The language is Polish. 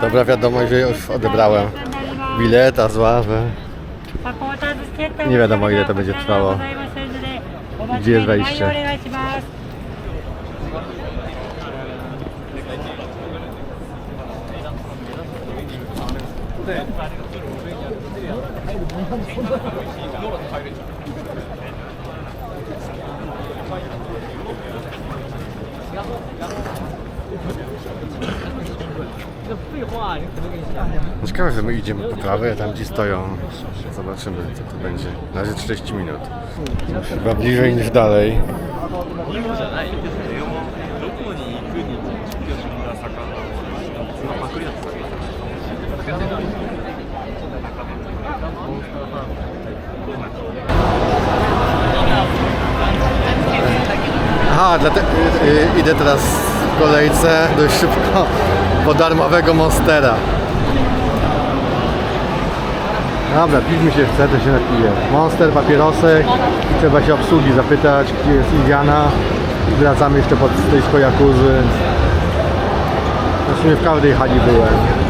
Dobra wiadomość, że już odebrałem bileta z ławy. Nie wiadomo, ile to będzie trwało. Gdzie jest wejście? Ciekawe, że my idziemy po trawę, a tam gdzie stoją. Zobaczymy, co to będzie. Na razie 40 minut. Chyba bliżej niż dalej. Aha, dlatego, y, y, idę teraz kolejce dość szybko po darmowego Monstera. Dobra, pić mi się chce, to się napiję. Monster, papierosy. Trzeba się obsługi zapytać, gdzie jest Indiana. I wracamy jeszcze pod stoisko Jakuzy. No W sumie w każdej hali byłem.